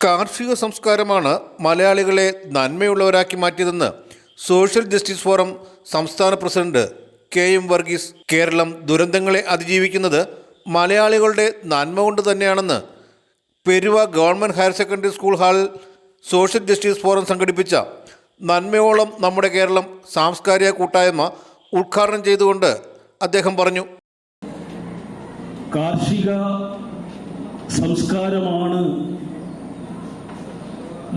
കാർഷിക സംസ്കാരമാണ് മലയാളികളെ നന്മയുള്ളവരാക്കി മാറ്റിയതെന്ന് സോഷ്യൽ ജസ്റ്റിസ് ഫോറം സംസ്ഥാന president K M Varghese Keralam ദുരന്തങ്ങളെ അതിജീവിക്കുന്നത് മലയാളികളുടെ നന്മ കൊണ്ട് തന്നെയാണെന്ന് Peruva government higher secondary school ഹാളിൽ സോഷ്യൽ ജസ്റ്റിസ് ഫോറം സംഘടിപ്പിച്ച നന്മയോളം നമ്മുടെ കേരളം സാംസ്കാരിക കൂട്ടായ്മ ഉദ്ഘാടനം ചെയ്തുകൊണ്ട് അദ്ദേഹം പറഞ്ഞു. കാർഷിക സംസ്കാരമാണ്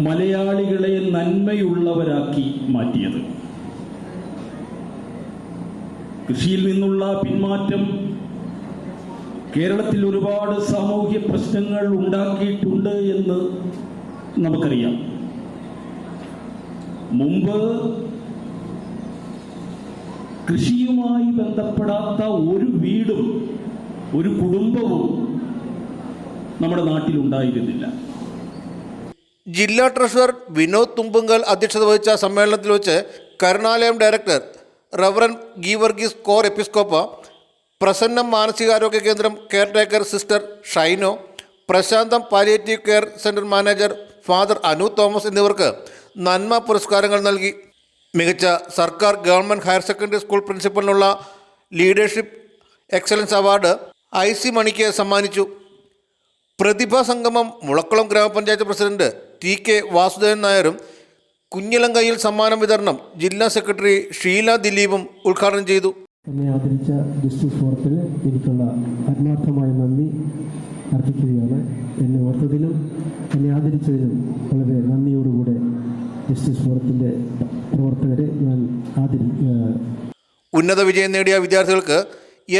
മലയാളികളെ നന്മയുള്ളവരാക്കി മാറ്റിയത്. കൃഷിയിൽ നിന്നുള്ള പിന്മാറ്റം കേരളത്തിൽ ഒരുപാട് സാമൂഹ്യ പ്രശ്നങ്ങൾ ഉണ്ടാക്കിയിട്ടുണ്ട് എന്ന് നമുക്കറിയാം. മുമ്പ് കൃഷിയുമായി ബന്ധപ്പെടാത്ത ഒരു വീടും ഒരു കുടുംബവും നമ്മുടെ നാട്ടിലുണ്ടായിരുന്നില്ല. ജില്ലാ ട്രഷറർ വിനോദ് തുമ്പുങ്കൽ അധ്യക്ഷത വഹിച്ച സമ്മേളനത്തിൽ വെച്ച് കരുണാലയം ഡയറക്ടർ റവറൻ ഗീവർഗീസ് കോർ എപ്പിസ്കോപ്പ പ്രസന്നം മാനസികാരോഗ്യ കേന്ദ്രം caretaker sister Shino Prashantham palliative care centre manager father Anu Thomas എന്നിവർക്ക് നന്മ പുരസ്കാരങ്ങൾ നൽകി. മികച്ച സർക്കാർ government higher secondary school പ്രിൻസിപ്പലിനുള്ള leadership excellence award I C മണിക്ക് സമ്മാനിച്ചു. പ്രതിഭാ സംഗമം മുളക്കുളം ഗ്രാമപഞ്ചായത്ത് പ്രസിഡന്റ് ടി കെ വാസുദേവൻ നായരും കുഞ്ഞിലങ്കയിൽ സമ്മാനം വിതരണം ജില്ലാ സെക്രട്ടറി ഷീല ദിലീപും ഉദ്ഘാടനം ചെയ്തു. എന്നെ ആദരിച്ച ജസ്റ്റിസ് ഫോറത്തിന് എനിക്കുള്ള ആത്മാർത്ഥമായ നന്ദി അർപ്പിക്കുകയാണ്. എന്നെ ഓർത്തതിലും എന്നെ ആദരിച്ചതിലും വളരെ നന്ദിയോടുകൂടെ ജസ്റ്റിസ് ഫോറത്തിന്റെ പ്രവർത്തകരെ ഞാൻ ആദരി ഉന്നത വിജയം നേടിയ വിദ്യാർത്ഥികൾക്ക്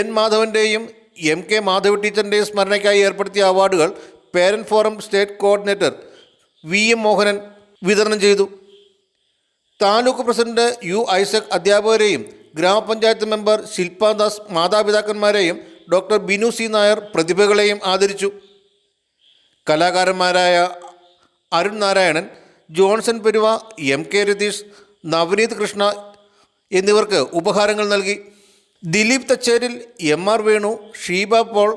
എൻ മാധവന്റെയും എം കെ മാധവ് ടീച്ചറിന്റെ സ്മരണയ്ക്കായി ഏർപ്പെടുത്തിയ അവാർഡുകൾ parent forum state coordinator V M Mohanan വിതരണം ചെയ്തു. താലൂക്ക് പ്രസിഡന്റ് യു ഐസക് അധ്യാപകരെയും ഗ്രാമപഞ്ചായത്ത് മെമ്പർ ശില്പാദാസ് മാതാപിതാക്കന്മാരെയും ഡോക്ടർ ബിനു സി നായർ പ്രതിഭകളെയും ആദരിച്ചു. കലാകാരന്മാരായ Arun Narayanan Johnson Peruva M K Ratheesh Navaneeth Krishna എന്നിവർക്ക് ഉപഹാരങ്ങൾ നൽകി. Dileep Thacheril M R Venu Sheeba Paul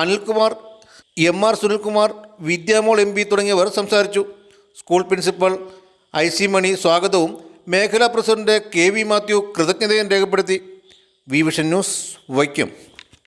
Anilkumar M R Sunilkumar Vidyamol M P തുടങ്ങിയവർ സംസാരിച്ചു. School principal I C Mani സ്വാഗതവും മേഖലാ പ്രസിഡന്റ് കെ വി മാത്യു കൃതജ്ഞതയും രേഖപ്പെടുത്തി. V vision news Vaikom.